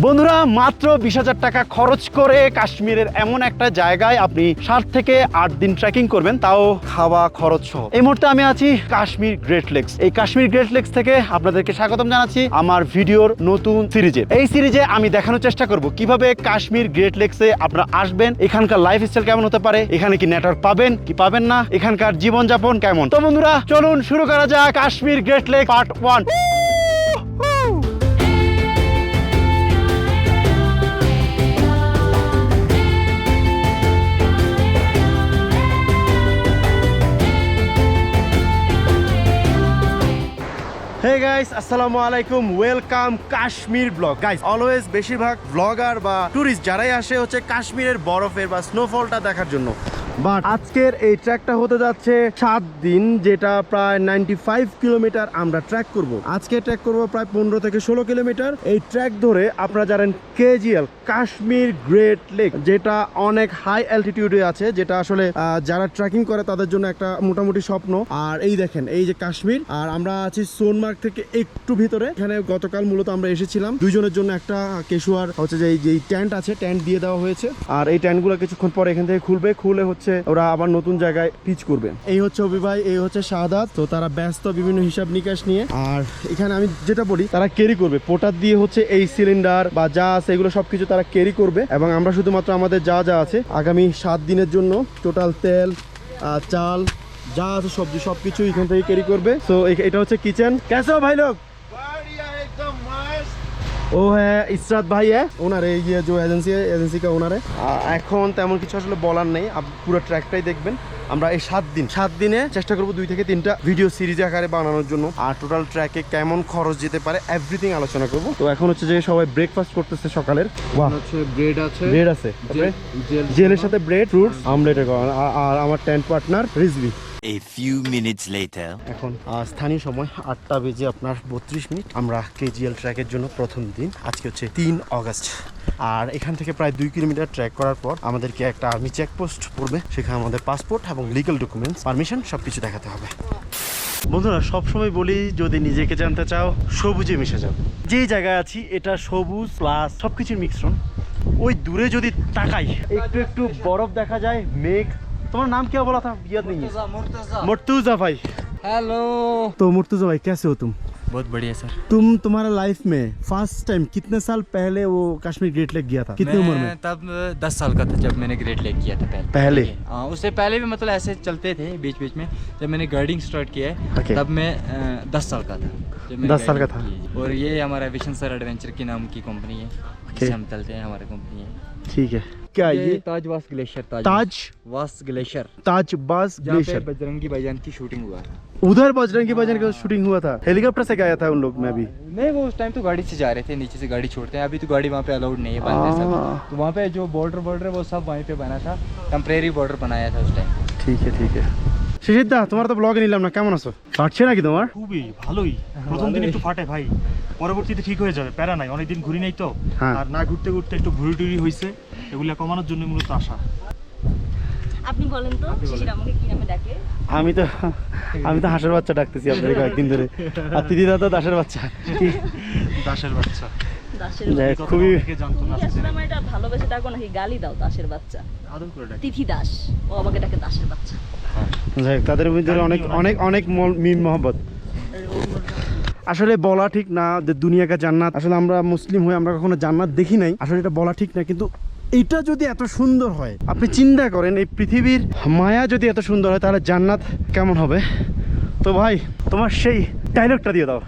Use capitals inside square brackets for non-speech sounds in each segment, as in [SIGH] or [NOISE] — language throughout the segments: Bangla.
বন্ধুরা, মাত্র বিশ হাজার টাকা খরচ করে কাশ্মীরের এমন একটা জায়গায় আপনি সাত থেকে আট দিন ট্রেকিং করবেন, তাও খাওয়া খরচ সহ। এই মুহূর্তে আমি আছি কাশ্মীর গ্রেট লেকস এই কাশ্মীর গ্রেট লেকস থেকে আপনাদেরকে স্বাগতম জানাচ্ছি আমার ভিডিওর নতুন সিরিজে। এই সিরিজে আমি দেখানোর চেষ্টা করব কীভাবে কাশ্মীর গ্রেট লেকসে আপনারা আসবেন, এখানকার লাইফ স্টাইল কেমন হতে পারে, এখানে কি নেটওয়ার্ক পাবেন, কি পাবেন না, এখানকার জীবনযাপন কেমন। তো বন্ধুরা, চলুন শুরু করা যাক Kashmir great lake part one hey guys আসসালামু আলাইকুম welcome Kashmir blog guys always বেশিরভাগ ব্লগার বা ট্যুরিস্ট যারাই আসে হচ্ছে কাশ্মীরের বরফের বা স্নোফলটা দেখার জন্য। বাট আজকের এই ট্র্যাকটা হতে যাচ্ছে সাত দিন, যেটা প্রায় নাইনটি ফাইভ কিলোমিটার আমরা ট্র্যাক করব। আজকে ট্র্যাক করব প্রায় পনেরো থেকে ষোলো কিলোমিটার। এই ট্র্যাক ধরে আপনারা জানেন কেজিএল, কাশ্মীর গ্রেট লেক, যেটা অনেক হাই অ্যালটিটিউডে আছে, যেটা আসলে যারা ট্রেকিং করে তাদের জন্য একটা মোটামুটি স্বপ্ন। আর এই দেখেন, এই যে কাশ্মীর, আর আমরা আছি সোনমার্গ থেকে একটু ভিতরে। এখানে গতকাল মূলত আমরা এসেছিলাম। দুইজনের জন্য একটা কেশুয়ার, হচ্ছে যে এই ট্যান্ট আছে ট্যান্ট দিয়ে দেওয়া হয়েছে। আর এই ট্যান্টগুলো কিছুক্ষণ পরে এখান থেকে খুলবে। খুলে হচ্ছে হচ্ছে ওরা আবার নতুন জায়গায় পিচ করবে। এই হচ্ছে অভি ভাই এই হচ্ছে শাহাদাত। তো তারা ব্যস্ত বিভিন্ন হিসাব নিকাশ নিয়ে। আর এখানে আমি যেটা বলি, তারা ক্যারি করবে। পোটার দিয়ে হচ্ছে এই সিলিন্ডার বা যা আছে, এগুলো সবকিছু তারা ক্যারি করবে। এবং আমরা শুধুমাত্র আমাদের যা যা আছে, আগামী সাত দিনের জন্য টোটাল তেল চাল, যা আছে সবজি, সবকিছু এখান থেকে ক্যারি করবে। তো এটা হচ্ছে কিচেন কেসো ভাই লোক? ও হ্যাঁ ইসরাত ভাই হ্যাঁ? ওনার এই যে যে এজেন্সি এজেন্সি কা ওনার। এখন তেমন কিছু আসলে বলার নেই। পুরো ট্র্যাকটাই দেখবেন। আমরা এই সাত দিন সাত দিনে চেষ্টা করব দুই থেকে তিনটা ভিডিও সিরিজ আকারে বানানোর জন্য। আর টোটাল ট্র্যাকে কেমন খরচ যেতে পারে এভরিথিং আলোচনা করব। তো এখন হচ্ছে যে সবাই ব্রেকফাস্ট করতেছে সকালের। হচ্ছে ব্রেড আছে ব্রেড আছে। জেল জেলের সাথে ব্রেড ফ্রুটস আমলেটের আর আমার tent partner Rizvi A few minutes later. এখন স্থানীয় সময় আটটা বেজে আপনার বত্রিশ মিনিট। আমরা কেজিএল ট্র্যাকের জন্য প্রথম দিন। আজকে হচ্ছে তিন অগস্ট। আর এখান থেকে প্রায় দুই কিলোমিটার ট্র্যাক করার পর আমাদেরকে একটা আর্মি চেকপোস্ট পড়বে। সেখানে আমাদের পাসপোর্ট এবং লিগাল ডকুমেন্টস পারমিশন সব কিছু দেখাতে হবে। বন্ধুরা, সবসময় বলি, যদি নিজেকে জানতে চাও, সবুজে মিশে যাও। যেই জায়গায় আছি, এটা সবুজ প্লাস সব সবকিছুর মিশ্রণ ওই দূরে যদি তাকাই, একটু একটু বরফ দেখা যায়, মেঘ तुम्हारा नाम क्या बोला था याद नहीं मुर्तुजा भाई हेलो तो मुर्तुजा भाई कैसे हो तुम बहुत बढ़िया सर। तुम तुम्हारा लाइफ में फ़र्स्ट टाइम कितने साल पहले वो कश्मीर ग्रेट लेक गया था? कितनी उम्र में? तब दस साल का था जब मैंने ग्रेट लेक किया था पहले। पहले? आ, उससे पहले भी मतलब ऐसे चलते थे बीच बीच में। जब मैंने गार्डिंग स्टार्ट किया है okay. तब मैं आ, दस साल का था। दस साल का था? और ये हमारा विशन सर एडवेंचर के नाम की कंपनी है। हम चलते हैं हमारा कंपनी है। ठीक है। क्या है ये? ताजवास ग्लेशियर ताज, वास। ग्लेशियर। ताज वास ग्लेशियर। बजरंगी भाईजान की शूटिंग हुआ उधर बजरंगी भाईजान का शूटिंग हुआ था। हेलीकॉप्टर से गया था उन लोग में अभी हाँ, नहीं वो उस टाइम तो गाड़ी से जा रहे थे नीचे से गाड़ी छोड़ते हैं। अभी तो गाड़ी वहाँ पे अलाउड नहीं है सब। हाँ। तो वहाँ पे जो बॉर्डर बॉर्डर वो सब वहीं पे बना था। टेम्परेरी बॉर्डर बनाया था उस टाइम ठीक है ठीक है। শিশির তোমার তো ব্লগে নিলাম না কেমন আছো? কাটছে নাকি তোমার? খুবই ভালোই। প্রথম দিন একটু ফাটে ভাই। পরবর্তীতে ঠিক হয়ে যাবে প্যারা নাই অনেকদিন ঘুরি নাই তো। হ্যাঁ। আর না ঘুরতে ঘুরতে একটু ভুড়ি টুরি হয়েছে এগুলো কমানোর জন্য মূলত আসা আপনি বলেন তো শিশির আমাকে কি নামে ডাকে? আমি তো আমি তো হাঁসের বাচ্চা ডাকতেছি আপনাদের কয়েকদিন ধরে। আর দিদি দা তো দাসের বাচ্চা। কি- দাসের বাচ্চা। খুবই ভালোবেসে ডাকো নাকি গালি দাও দাসের বাচ্চা? আদর তিথি দাস ও আমাকে ডাকে দাসের বাচ্চা। যাই হোক, তাদের ভিতরে অনেক অনেক অনেক মল- মিল মহব্বত আসলে বলা ঠিক না যে দুনিয়াকে জান্নাত আসলে আমরা মুসলিম হয়ে আমরা কখনো জান্নাত দেখি নাই আসলে এটা বলা ঠিক না কিন্তু এটা যদি এত সুন্দর হয় আপনি চিন্তা করেন এই পৃথিবীর মায়া যদি এত সুন্দর হয় তাহলে জান্নাত কেমন হবে তো ভাই তোমার সেই ডায়লগটা দিয়ে দাও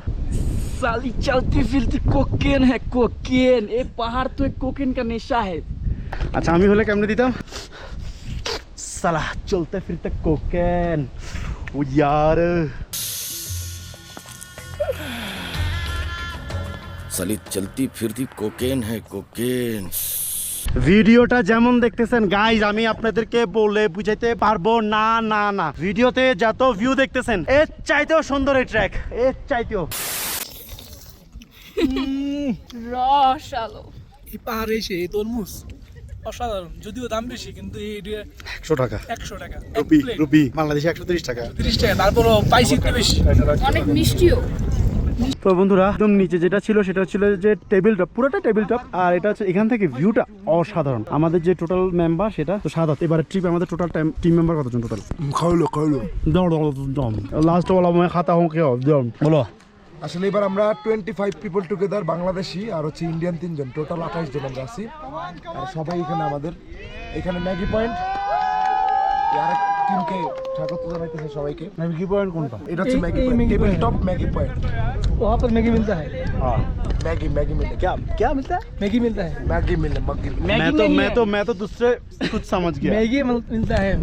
साली चलती फिरती कोकेन है कोकेन ये पहाड़ तो एक कोकेन का नशा है আচ্ছা আমি হলে কেমনে দিতাম সালা চলতে ফিরতে কোকেন ও ইয়ার साली चलती फिरती कोकेन है कोकेन ভিডিওটা যেমন দেখতেছেন গাইজ আমি আপনাদেরকে বলে বুঝাইতে পারবো না না না ভিডিওতে যত ভিউ দেখতেছেন এর চাইতেও সুন্দর এই ট্র্যাক এর চাইতেও রস আলো এই পাহাড়ে এসে এই তরমুজ অসাধারণ যদিও দাম বেশি কিন্তু এই একশো টাকা। একশো টাকা। রুপি রুপি বাংলাদেশে একশো তিরিশ টাকা। তিরিশ টাকা তারপরও পাইছি একটু বেশি। অনেক মিষ্টিও। তো বন্ধুরা একদম নিচে যেটা ছিল সেটা ছিল যে টেবিল টপ পুরোটা টেবিল টপ আর এটা হচ্ছে এখান থেকে ভিউটা অসাধারণ। আমাদের যে টোটাল মেম্বার সেটা তো সাত এবারে ট্রিপ আমাদের টোটাল টিম মেম্বার কতজন টোটাল খাওয়ালো খাওয়ালো দম লাস্ট বলা খাতা হোক বলো। আসলে এবার আমরা twenty five people together Bangladeshi আর হচ্ছে ইন্ডিয়ান তিনজন টোটাল আঠাশ জন আমরা আছি আর সবাই এখানে আমাদের এখানে ম্যাগি পয়েন্ট আরেক টিমকে স্বাগত জানাইতেছে সবাইকে কি পয়েন্ট কোনটা এটা হচ্ছে Maggi point table top Maggi point वहाँ पर मैगी मिलता है ম্যাগি ম্যাগি মিলে क्या क्या मिलता है मैगी मिलता है ম্যাগি মিলে ম্যাগি मैं तो मैं तो मैं तो दूसरे कुछ समझ गया मैगी मिल- मिलता है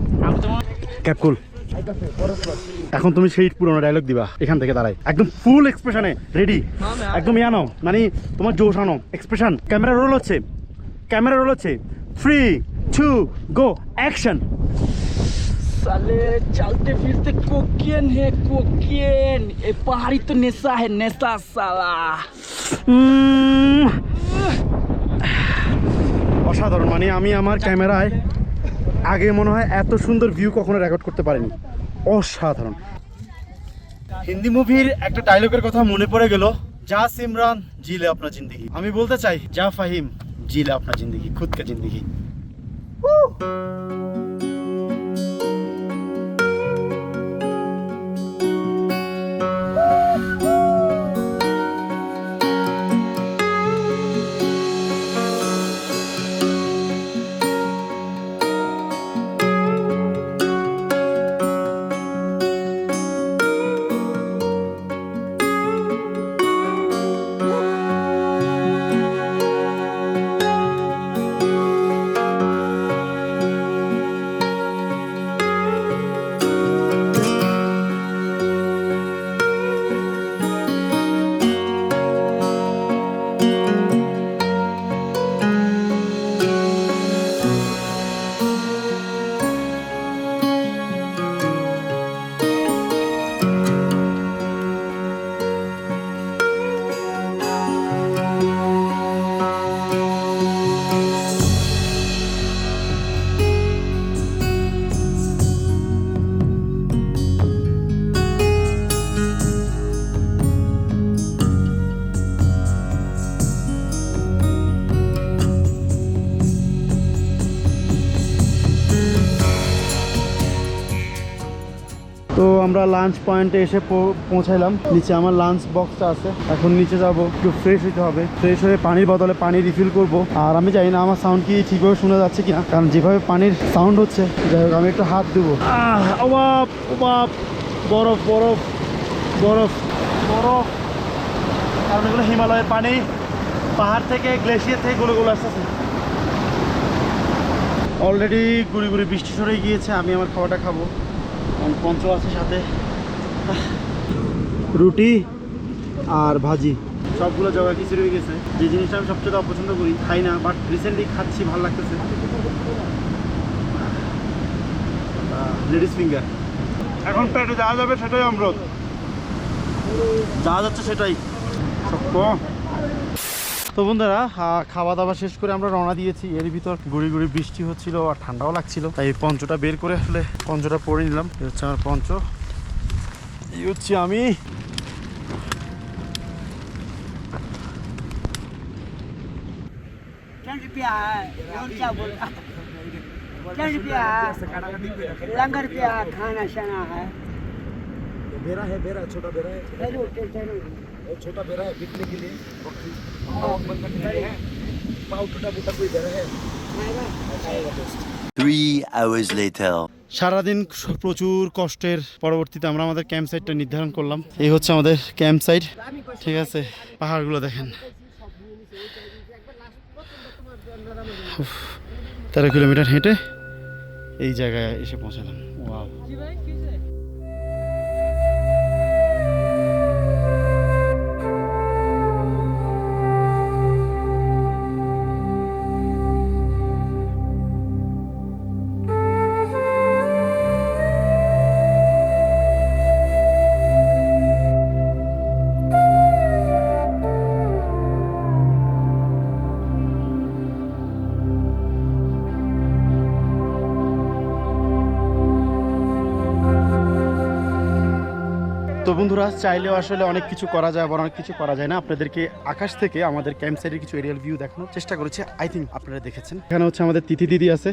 ক্যাপকুল এখন তুমি সেই পুরোনো ডায়লগ দিবা এখান থেকে দাঁড়াই একদম ফুল এক্সপ্রেশনে রেডি একদম ইয়ানো মানে তোমার জোশ আনো এক্সপ্রেশন ক্যামেরা রোল হচ্ছে ক্যামেরা রোল হচ্ছে থ্রি টু গো অ্যাকশন साले चलते फिरते कोकेन है कोकेन ये पहाड़ी तो नेशा है नेशा साला অসাধারণ মানে আমি আমার ক্যামেরায় আগে মনে হয় এত সুন্দর ভিউ কখনো রেকর্ড করতে পারেনি। অসাধারণ। হিন্দি মুভির একটা ডায়লগের কথা মনে পড়ে গেল যা সিমরান জিলে আপনার জিন্দগি। আমি বলতে চাই যা ফাহিম জিলে আপনার জিন্দগি খুদকে জিন্দগি। তো আমরা লাঞ্চ পয়েন্টে এসে পৌঁছাইলাম। নিচে আমার লাঞ্চ বক্সটা আছে। এখন নিচে যাব। একটু ফ্রেশ হতে হবে। ফ্রেশ হয়ে পানির বদলে পানি রিফিল করব। আর আমি জানি না আমার সাউন্ড কি ঠিকভাবে শোনা যাচ্ছে কিনা। কারণ যেভাবে পানির সাউন্ড হচ্ছে, যাই হোক, আমি একটু হাত দেবো। বরফ বরফ। বরফ বরফ। কারণ এগুলো হিমালয়ের পানি। পাহাড় থেকে, গ্লেশিয়ার থেকে গুলো গুলো আসতেছে। অলরেডি গুড়ি গুড়ি বৃষ্টি সরে গিয়েছে। আমি আমার খাওয়াটা খাব। পঞ্চ আছে সাথে। রুটি আর ভাজি। সবগুলো জগা খিচুড়ি হয়ে গেছে। যে জিনিসটা আমি সবচেয়ে অপছন্দ করি খাই না বাট রিসেন্টলি খাচ্ছি ভালো লাগতেছে। লেডিস ফিঙ্গার এখন পেটে যাওয়া যাবে সেটাই অমৃত যাওয়া যাচ্ছে সেটাই। সত্য তো বন্ধুরা আহ, খাওয়া দাওয়া শেষ করে আমরা রওনা দিয়েছি এর ভিতর গুড়ি গুড়ি বৃষ্টি হচ্ছিল আর ঠান্ডাও লাগছিল তাই এই পঞ্চটা বের করে আসলে পঞ্চটা পরে নিলাম এই হচ্ছে আমার পঞ্চ এই হচ্ছে আমি क्या रुपया है और क्या बोल क्या रुपया है लंगर रुपया खाना शाना है बेरा है बेरा छोटा बेरा है चलो टेंशन और छोटा बेरा है बिकने के लिए সারাদিন প্রচুর কষ্টের পরবর্তীতে আমরা আমাদের ক্যাম্প সাইটটা নির্ধারণ করলাম। এই হচ্ছে আমাদের ক্যাম্প সাইট ঠিক আছে, পাহাড়গুলো দেখেন। তেরো কিলোমিটার হেঁটে এই জায়গায় এসে পৌঁছালাম। ওয়াও তো বন্ধুরা চাইলেও আসলে অনেক কিছু করা যায় আবার অনেক কিছু করা যায় না আপনাদেরকে আকাশ থেকে আমাদের ক্যাম্প সাইডের কিছু এরিয়াল ভিউ দেখানোর চেষ্টা করেছি আই থিঙ্ক আপনারা দেখেছেন এখানে হচ্ছে আমাদের তিথি দিদি আছে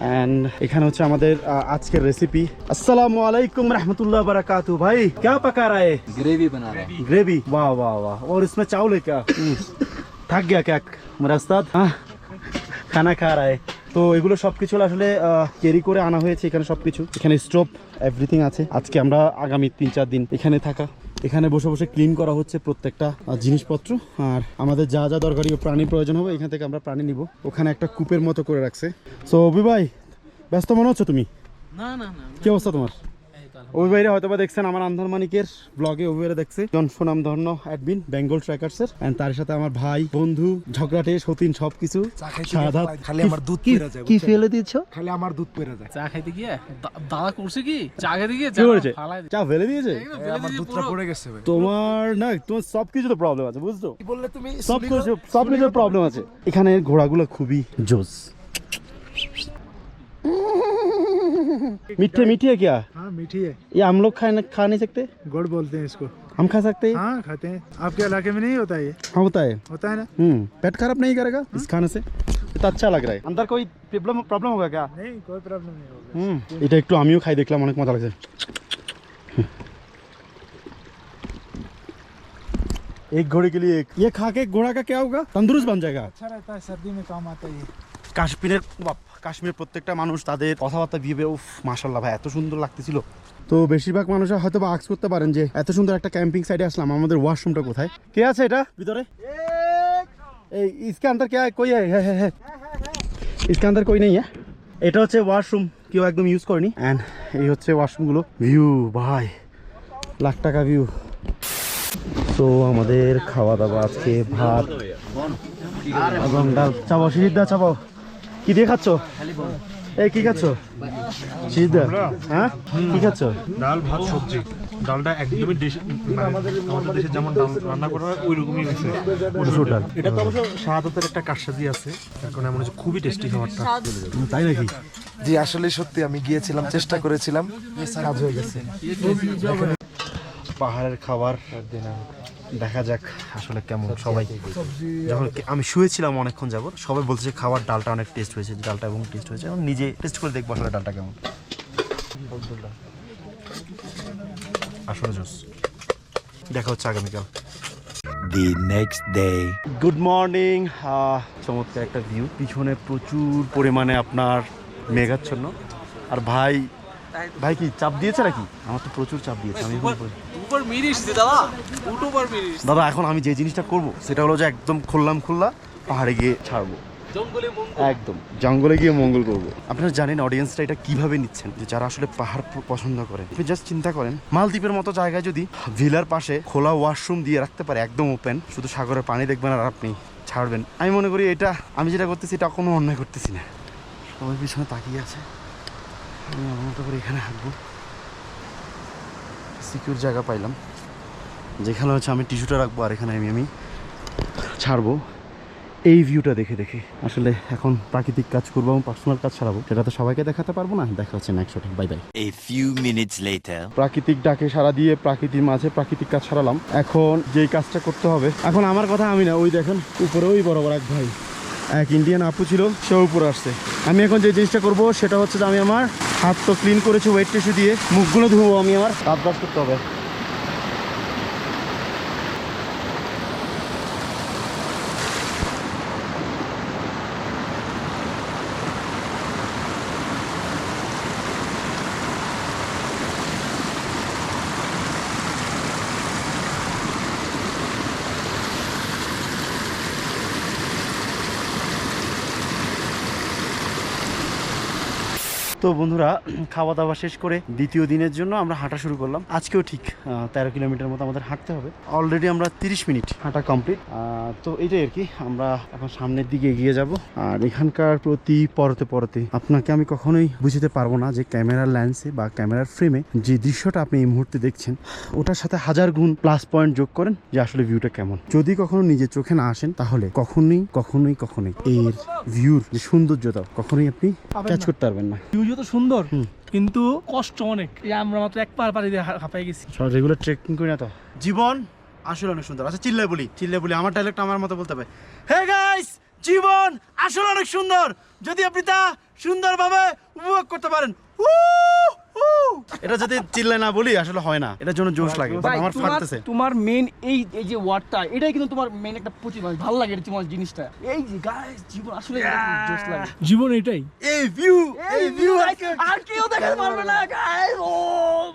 অ্যান্ড এখানে হচ্ছে আমাদের আহ, আজকের রেসিপি আসসালামু আলাইকুম রহমতুল্লাহ বারাকাতু ভাই क्या पका रहा है ग्रेवी बना रहे हैं ग्रेवी वाह वाह वाह और इसमें चावल है क्या हम्म, थक गया क्या मेरा उस्ताद हाँ খানা খা রায় তো এগুলো সবকিছু আসলে ক্যারি করে আনা হয়েছে এখানে সবকিছু। এখানে স্টোভ এভরিথিং আছে। আজকে আমরা আগামী তিন চার দিন এখানে থাকা। এখানে বসে বসে ক্লিন করা হচ্ছে প্রত্যেকটা জিনিসপত্র। আর আমাদের যা যা দরকারি প্রাণী প্রয়োজন হবে এখান থেকে আমরা প্রাণী নিব। ওখানে একটা কূপের মতো করে রাখছে। সো অভি ভাই ব্যস্ত মনে হচ্ছে তুমি? না না না। কি অবস্থা তোমার? অভি ভাইরা হয়তো বা দেখছেন আমার আন্ধার মানিকের ব্লগে ভাইরা দেখছে। জন সুনাম ধন্য অ্যাডমিন বেঙ্গল ট্র্যাকার্সের এন্ড তার সাথে আমার ভাই বন্ধু ঝগড়াটে সতীন সবকিছু। খালি আমার দুধ পেরা যায়, কি ফেলে দিয়েছ? খালি আমার দুধ পেরে যায়। চা খাইতে গিয়ে? দাদা করছে কি? চা খাইতে গিয়ে? চা করেছে চা ফেলে দিয়েছে? আমার দুধটা পড়ে গেছে ভাই। তোমার না তোমার সব কিছু তো প্রবলেম আছে বুঝছ? কি বললে তুমি? সব কিছু সব কিছু প্রবলেম আছে। এখানে ঘোড়াগুলো খুবই জোস। [LAUGHS] मीठे मीठे है क्या हाँ मीठी है ये हम लोग खा खा नहीं सकते गुड़ बोलते हैं इसको हम खा सकते हैं हाँ खाते हैं आपके इलाके में नहीं होता ये हाँ होता है होता है ना हम्म पेट खराब नहीं करेगा इस खाने से तो अच्छा लग रहा है अंदर कोई प्रॉब्लम प्रॉब्लम होगा क्या नहीं कोई प्रॉब्लम नहीं होगा হুম এটা একটু আমিও খাই দেখলাম অনেক মজা লাগছে एक घोड़े के लिए एक ये खा के घोड़ा का क्या होगा तंदुरुस्त बन जाएगा अच्छा रहता है सर्दी में काम आता है ये কাশ্মীরের কাশ্মীর প্রত্যেকটা মানুষ তাদের কথাবার্তা ভেবে উফ মাসাল্লাহ ভাই এত সুন্দর লাগতেছিল। তো বেশিরভাগ মানুষ হয়তো বা আক্স করতে পারেন যে এত সুন্দর একটা ক্যাম্পিং সাইডে আসলাম আমাদের ওয়াশরুমটা কোথায়? কে আছে এটা? ভিতরে? এই ইসকে আন্তর কে কই হ্যাঁ হ্যাঁ হ্যাঁ। ইসকে আন্তর কই নেই হ্যাঁ? এটা হচ্ছে ওয়াশরুম কেউ একদম ইউজ করেনি। অ্যান্ড এই হচ্ছে ওয়াশরুমগুলো ভিউ ভাই লাখ টাকা ভিউ তো আমাদের খাওয়া দাওয়া আজকে ভাত এবং ডাল। চাবাও দা চাবাও কি দিয়ে খাচ্ছ? এই কি খাচ্ছ? হ্যাঁ? কি খাচ্ছ? ডাল ভাত সবজি। ডালটা একদমই মানে আমাদের দেশে যেমন ডাল রান্না করা হয় ওই রকমই হয়েছে। মসুর ডাল। এটা তো অবশ্য শাহাদাতের একটা কারসাজি আছে। এখন এমন হচ্ছে খুবই টেস্টি খাবারটা। তাই নাকি? জি আসলে সত্যি আমি গিয়েছিলাম চেষ্টা করেছিলাম কাজ হয়ে গেছে। পাহাড়ের খাবার। দেখা যাক আসলে কেমন সবাই। যখন আমি শুয়েছিলাম অনেকক্ষণ যাবত সবাই বলছে খাবার ডালটা অনেক টেস্ট হয়েছে ডালটা এবং টেস্ট হয়েছে। এবং নিজে টেস্ট করে দেখব আসলে ডালটা কেমন। আসলে জোস। দেখা হচ্ছে আগামীকাল। The next day. Good morning চমৎকার একটা ভিউ পিছনে প্রচুর পরিমাণে আপনার মেঘাচ্ছন্ন। আর ভাই ভাই কি চাপ দিয়েছে নাকি? আমার তো প্রচুর চাপ দিয়েছে আমি দাদা এখন আমি যে জিনিসটা করব সেটা হলো যে একদম খুললাম খুল্লা পাহাড়ে গিয়ে ছাড়বো। একদম। জঙ্গলে গিয়ে মঙ্গল করব। আপনারা জানেন অডিয়েন্সটা এটা কীভাবে নিচ্ছেন যে যারা আসলে পাহাড় পছন্দ করেন। আপনি জাস্ট চিন্তা করেন মালদ্বীপের মতো জায়গায় যদি ভিলার পাশে খোলা ওয়াশরুম দিয়ে রাখতে পারে একদম ওপেন শুধু সাগরের পানি দেখবেন আর আপনি ছাড়বেন। আমি মনে করি এটা আমি যেটা করতেছি এটা কোনো অন্যায় করতেছি না। সবাই পিছনে তাকিয়ে আছে। আমি আমার মতো করে এখানে হাঁটবো। সিকিউর জায়গা পাইলাম। যেখানে হচ্ছে আমি টিস্যুটা রাখব আর এখানে আমি আমি ছাড়বো। এই ভিউটা দেখে দেখে। আসলে এখন প্রাকৃতিক কাজ করব এবং পার্সোনাল কাজ ছাড়াবো সেটা তো সবাইকে দেখাতে পারব না। দেখা হচ্ছে নেক্সট শটে bye bye A few minutes later. প্রাকৃতিক ডাকে সারা দিয়ে প্রাকৃতির মাঝে প্রাকৃতিক কাজ ছাড়ালাম এখন যেই কাজটা করতে হবে এখন আমার কথা আমি না ওই দেখেন উপরে ওই বড় বড় এক ভাই। এক ইন্ডিয়ান আপু ছিল সে উপরে আসছে। আমি এখন যে জিনিসটা করব, সেটা হচ্ছে যে আমি আমার হাত তো ক্লিন করেছি ওয়েট টিস্যু দিয়ে, মুখগুলো ধুবো আমি আমার। হাত করতে হবে। তো বন্ধুরা খাওয়া দাওয়া শেষ করে দ্বিতীয় দিনের জন্য আমরা হাঁটা শুরু করলাম। আজকেও ঠিক তেরো কিলোমিটার মতো আমাদের হাঁটতে হবে। অলরেডি আমরা তিরিশ মিনিট হাঁটা কমপ্লিট তো এটাই আর কি আমরা এখন সামনের দিকে এগিয়ে যাব। আর এখানকার প্রতি পরতে পরতে আপনাকে আমি কখনোই বুঝতে পারব না যে ক্যামেরার লেন্সে বা ক্যামেরার ফ্রেমে যে দৃশ্যটা আপনি এই মুহূর্তে দেখছেন ওটার সাথে হাজার গুণ প্লাস পয়েন্ট যোগ করেন যে আসলে ভিউটা কেমন। যদি কখনো নিজের চোখে না আসেন তাহলে কখনোই কখনোই কখনোই এর ভিউর যে সৌন্দর্যতা কখনোই আপনি ক্যাচ করতে পারবেন না। ভিউ তো সুন্দর কিন্তু কষ্ট অনেক। আমরা মাত্র এক পার পাড়ি দিয়ে হাঁপাই গেছি। রেগুলার ট্রেকিং করি না তো? জীবন আসলে অনেক সুন্দর। আচ্ছা চিল্লাই বলি চিল্লাই বলি আমার ডাইলেক্ট আমার মতো বলতে হবে। হে গাইস জীবন আসলে অনেক সুন্দর। যদি আপনি তা সুন্দরভাবে উপভোগ করতে পারেন। এটা যদি চিল্লায় না বলি আসলে হয় না। এটার জন্য জোশ লাগে বাট আমার ফাটতেছে। তোমার মেন এই এই যে ওয়ার্ডটা এটাই কিন্তু তোমার মেন একটা পুচি মানে ভালো লাগে এটা তোমার জিনিসটা। এই যে গাইস জীবন আসলে জোশ লাগে। জীবন এটাই। এই ভিউ এই ভিউ আর কেউ দেখাতে পারবে না গাইস ও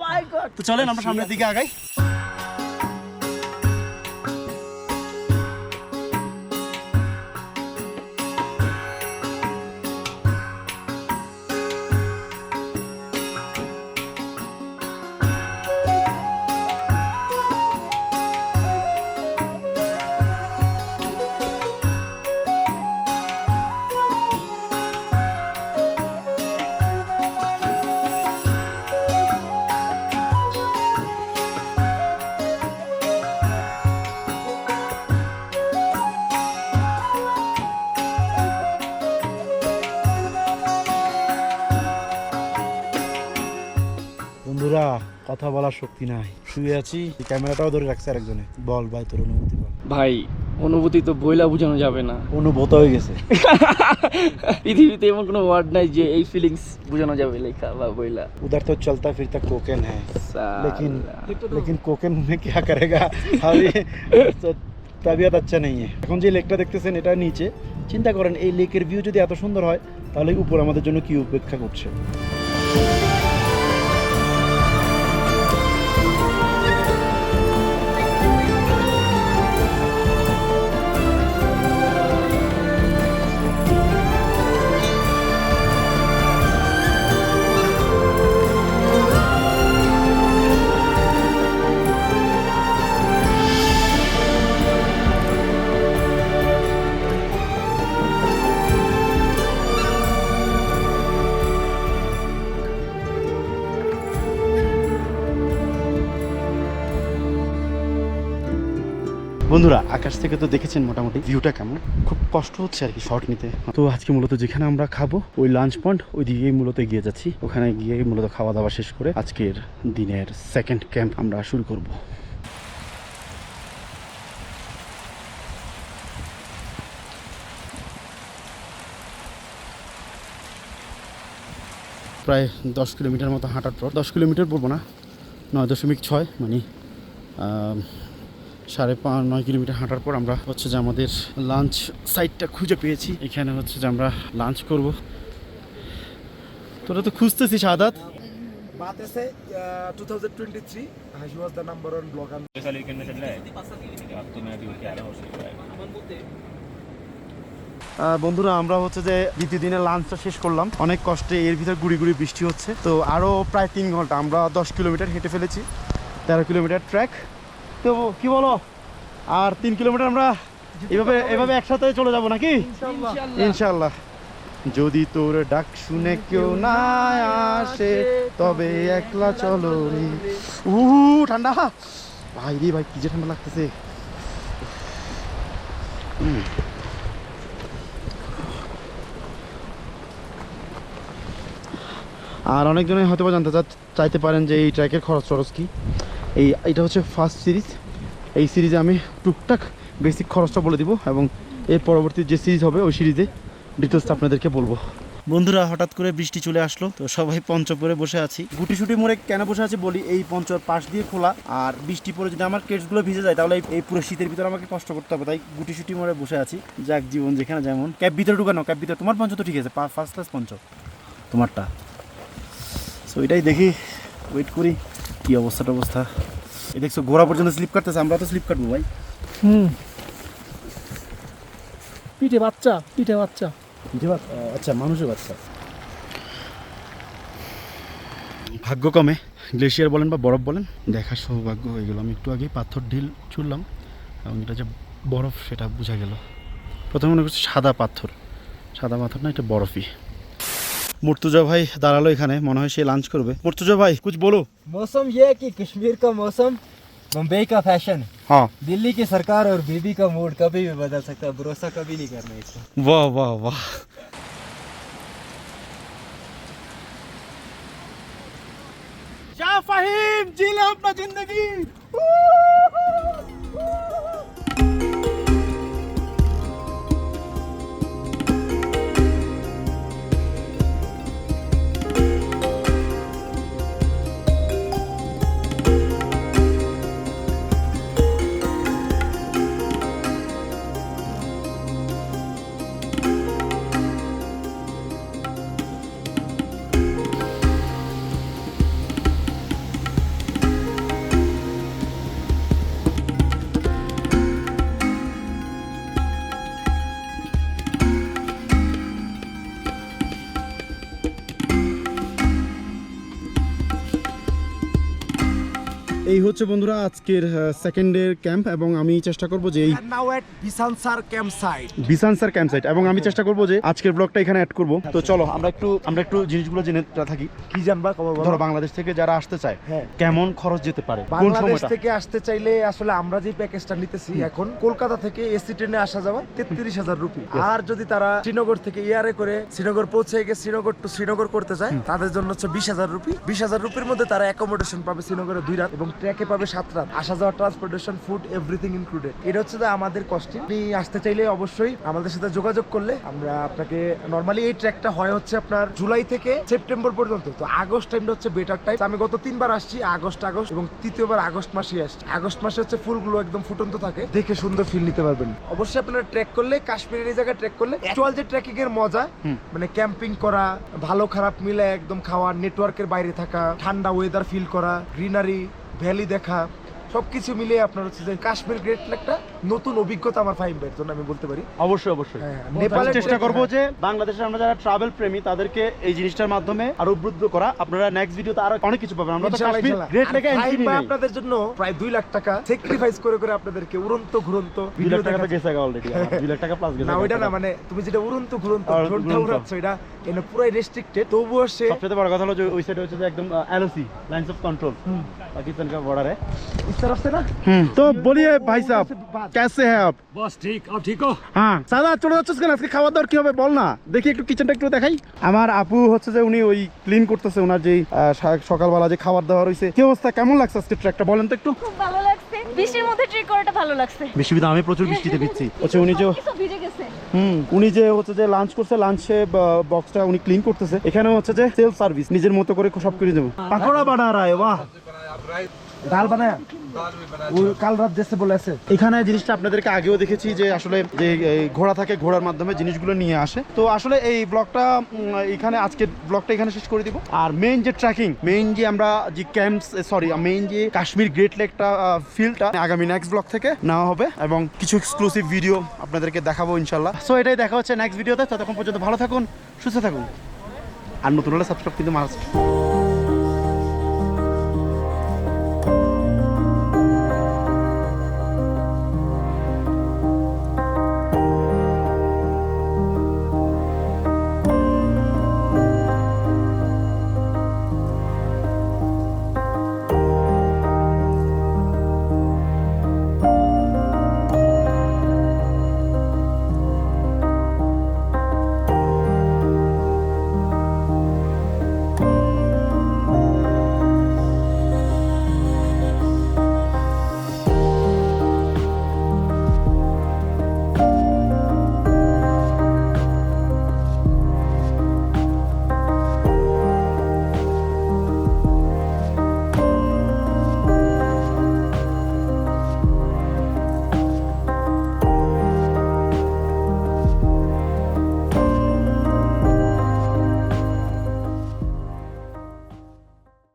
মাই গড তো চলেন আমরা সামনের দিকে আগাই। কথা বলার শক্তি নাই। শুয়ে আছি ক্যামেরাটাও ধরে রাখছে আরেকজনে। বল ভাই তোর অনুভূতি বল। ভাই অনুভূতি তো বইলা বোঝানো যাবে না। অনুভূত হয়ে গেছে। [LAUGHS] পৃথিবীতে এমন কোনো ওয়ার্ড নাই যে এই ফিলিংস বোঝানো যাবে লেখা বা বইলা। উদার তো চলতা ফিরতা কোকেন হ্যাঁ লেকিন লেকিন কোকেন মে কি করেগা? আমি তাবিয়াত আচ্ছা নেই এখন যে লেকটা দেখতেছেন এটা নিচে। চিন্তা করেন এই লেকের ভিউ যদি এত সুন্দর হয় তাহলে উপর আমাদের জন্য কি উপেক্ষা করছে? বন্ধুরা, আকাশ থেকে তো দেখেছেন মোটামুটি ভিউটা কেমন? খুব কষ্ট হচ্ছে আর কি শর্ট নিতে। তো আজকে মূলত যেখানে আমরা খাব, ওই লাঞ্চ পয়েন্ট ওই দিকেই মূলত গিয়ে যাচ্ছি। ওখানে গিয়ে মূলত খাওয়া দাওয়া শেষ করে আজকের দিনের সেকেন্ড ক্যাম্প আমরা শুরু করব। প্রায় দশ কিলোমিটার মতো হাঁটার পর, দশ কিলোমিটার বলব না, নয় দশমিক ছয় মানে সাড়ে পাঁচ নয় কিলোমিটার হাঁটার পর আমরা হচ্ছে যে আমাদের লাঞ্চ সাইটটা খুঁজে পেয়েছি এখানে হচ্ছে যে আমরা লাঞ্চ করব তোরা তো খুঁজতেছি সাদাত बात ऐसे uh, 2023 he was the number one blogger আহ, বন্ধুরা আমরা হচ্ছে যে দ্বিতীয় দিনের লাঞ্চটা শেষ করলাম অনেক কষ্টে এর ভিতর গুড়ি গুড়ি বৃষ্টি হচ্ছে তো আরও প্রায় তিন ঘন্টা আমরা দশ কিলোমিটার হেঁটে ফেলেছি তেরো কিলোমিটার ট্র্যাক তো কি বলো? আর তিন কিলোমিটার আমরা এভাবে এভাবে একসাথে চলে যাব নাকি? ইনশাল্লাহ। যদি তোর ডাক শুনে কেউ না আসে তবে একলা চলো। উহু ঠান্ডা। ভাই রে ভাই কি যে ঠান্ডা লাগতেছে। আর অনেকজনে হয়তো বা জানতে চা- চাইতে পারেন যে এই ট্র্যাকের খরচ খরচ কি। এই এটা হচ্ছে ফার্স্ট সিরিজ এই সিরিজে আমি টুকটাক বেসিক খরচটা বলে দিব এবং এর পরবর্তী যে সিরিজ হবে ওই সিরিজে ডিটেলসটা আপনাদেরকে বলব। বন্ধুরা হঠাৎ করে বৃষ্টি চলে আসলো তো সবাই পঞ্চ পরে বসে আছি। গুটি সুটি মোড়ে কেন বসে আছি বলি এই পঞ্চর পাশ দিয়ে খোলা আর বৃষ্টি পরে যদি আমার কেসগুলো ভিজে যায় তাহলে এই- এই পুরো শীতের ভিতরে আমাকে কষ্ট করতে হবে। তাই গুটি সুটি মোড়ে বসে আছি। যাক জীবন যেখানে যেমন। ক্যাব ভিতরে ঢুকানো ক্যাব ভিতরে। তোমার পঞ্চ তো ঠিক আছে ফার্স্ট ক্লাস পঞ্চ তোমারটা। সো এটাই দেখি ওয়েট করি। কি অবস্থাটা অবস্থা এই দেখছ ঘোরা পর্যন্ত স্লিপ কাটতেছে আমরা তো স্লিপ কাটবো ভাই। হুম। পিঠে বাচ্চা পিঠে বাচ্চা। বুঝতে পার আচ্ছা মানুষের বাচ্চা। ভাগ্য কমে। গ্লেশিয়ার বলেন বা বরফ বলেন দেখার সৌভাগ্য হয়ে গেল। আমি একটু আগে পাথর ঢিল ছুড়লাম এবং এটা যে বরফ সেটা বোঝা গেল। প্রথমে মনে করছি সাদা পাথর। সাদা পাথর না এটা বরফই। মুর্তুজা ভাই দাঁড়ালো এখানে মনে হয় সে লাঞ্চ করবে মুর্তুজা ভাই কুছ বলো मौसम ये है कि कश्मीर का मौसम मुंबई का फैशन হ্যাঁ दिल्ली की सरकार और बीबी का मूड कभी भी बदल सकता है भरोसा कभी नहीं करना इसका বাহ বাহ বাহ ফাহিম জিলে अपना जिंदगी এই হচ্ছে বন্ধুরা আজকের সেকেন্ডের ক্যাম্প এবং আমি চেষ্টা করব যে এই Vishansar camp site Vishansar camp site এবং আমি চেষ্টা করব যে আজকের ব্লগটা এখানে অ্যাড করব। তো চলো আমরা একটু আমরা একটু জিনিসগুলো জেনে থাকি। কি জানবা ধরো বাংলাদেশ থেকে যারা আসতে চায় হ্যাঁ। কেমন খরচ যেতে পারে? কোন বাংলাদেশ থেকে আসতে চাইলে আসলে আমরা যে প্যাকেজটা নিতেছি এখন কলকাতা থেকে এসি ট্রেনে আসা যাওয়া তেত্রিশ হাজার রুপি। আর যদি তারা শ্রীনগর থেকে ইয়ারে করে শ্রীনগর পৌঁছে গিয়ে শ্রীনগর টু শ্রীনগর করতে চায় তাদের জন্য হচ্ছে বিশ হাজার রুপি। বিশ হাজার রুপির মধ্যে তারা অ্যাকোমোডেশন পাবে শ্রীনগরে দুই রাত এবং ট্র্যাকে পাবে সাত রাত। আসা যাওয়া ট্রান্সপোর্টেশন ফুড এভরিথিং ইনক্লুডেড এটা হচ্ছে আমাদের কস্টিং আপনি আসতে চাইলে অবশ্যই আমাদের সাথে যোগাযোগ করলে আমরা আপনাকে নর্মালি এই ট্র্যাকটা হয় হচ্ছে আপনার জুলাই থেকে সেপ্টেম্বর পর্যন্ত। তো আগস্ট টাইমটা হচ্ছে বেটার টাইম আমি গত তিনবার আসছি আগস্ট আগস্ট এবং তৃতীয়বার আগস্ট মাসে আসছি। আগস্ট মাসে হচ্ছে ফুলগুলো একদম ফুটন্ত থাকে। দেখে সুন্দর ফিল নিতে পারবেন। অবশ্যই আপনারা ট্রেক করলে কাশ্মীরের এই জায়গায় ট্রেক করলে অ্যাকচুয়াল যে ট্রেকিং এর মজা মানে ক্যাম্পিং করা ভালো খারাপ মিলে একদম খাওয়া নেটওয়ার্কের বাইরে থাকা ঠান্ডা ওয়েদার ফিল করা গ্রিনারি ভ্যালি দেখা সব কিছু মিলে আপনার হচ্ছে যে কাশ্মীর গ্রেট একটা নতুন অভিজ্ঞতা আমার ফাইম ভাইয়ের জন্য আমি বলতে পারি। অবশ্যই অবশ্যই। হ্যাঁ, হ্যাঁ, নেপালের চেষ্টা করব হ্যাঁ। যে বাংলাদেশের আমরা যারা ট্রাভেল প্রেমী তাদেরকে এই জিনিসটার মাধ্যমে আরও উদ্বুদ্ধ করা। আপনারা নেক্সট ভিডিওতে আরও অনেক কিছু পাবেন। আমরা তো কাশ্মীর গ্রেট লেগে এন্ট্রি নিই আপনাদের জন্য প্রায় 2 লাখ টাকা স্যাক্রিফাইস করে করে আপনাদেরকে উড়ন্ত ঘুরন্ত ভিডিও দেখা গেছে অলরেডি 2 লাখ টাকা প্লাস গেছে না ওইটা না মানে তুমি যেটা উড়ন্ত ঘুরন্ত ঘুরন্ত উড়াচ্ছ এটা এটা পুরাই রেস্ট্রিক্টেড তবুও সে সবচেয়ে বড় কথা হলো যে ওই সাইডে হচ্ছে একদম এলওসি লাইনস অফ কন্ট্রোল পাকিস্তানকে বর্ডারে बॉर्डर है इस तरफ से ना तो बोलिए भाई साहब कैसे हैं आप বস ঠিক আপ ঠিক হো হ্যাঁ সাদা চলে যাচ্ছিস কেন আজকে খাওয়া দাওয়ার কি হবে বল না দেখি একটু কিচেনটা একটু দেখাই আমার আপু হচ্ছে যে উনি ওই ক্লিন করতেছে ওনার যেই আহ, সা- সকালবেলা যে খাবার দাবার হয়েছে কি অবস্থা কেমন লাগছে আজকে ট্র্যাকটা বলেন তো একটু খুব ভালো লাগছে বৃষ্টির মধ্যে ট্রিক করাটা ভালো লাগছে বেশি বিধা আমি প্রচুর বৃষ্টিতে ভিজছি হচ্ছে [LAUGHS] উনি যে কিছু ভিজে গেছে হুম উনি যে হচ্ছে যে লাঞ্চ করছে লাঞ্চে বক্সটা উনি ক্লিন করতেছে এখানে হচ্ছে যে সেলফ সার্ভিস নিজের মতো করে সব করে দেবো পাকোড়া বানা রায় বাহ ডাল বানায়? কাল রাত দেশে বলে আছে। এখানে জিনিসটা আপনাদেরকে আগেও দেখেছি যে আসলে যে ঘোড়া থাকে, ঘোড়ার মাধ্যমে জিনিসগুলো নিয়ে আসে। তো আসলে এই ব্লগটা এখানে আজকে ব্লগটা এখানে শেষ করে দিব। আর মেইন যে ট্রেকিং মেইন যে আমরা যে ক্যাম্পস সরি মেইন যে কাশ্মীর গ্রেট লেকটা ফিল্ডটা আগামী নেক্সট ব্লক থেকে নেওয়া হবে এবং কিছু এক্সক্লুসিভ ভিডিও আপনাদেরকে দেখাবো ইনশাল্লাহ সো এটাই দেখা হচ্ছে নেক্সট ভিডিওতে ততক্ষণ পর্যন্ত ভালো থাকুন, সুস্থ থাকুন। আর নতুন হলে সাবস্ক্রাইব কিন্তু মাস্ট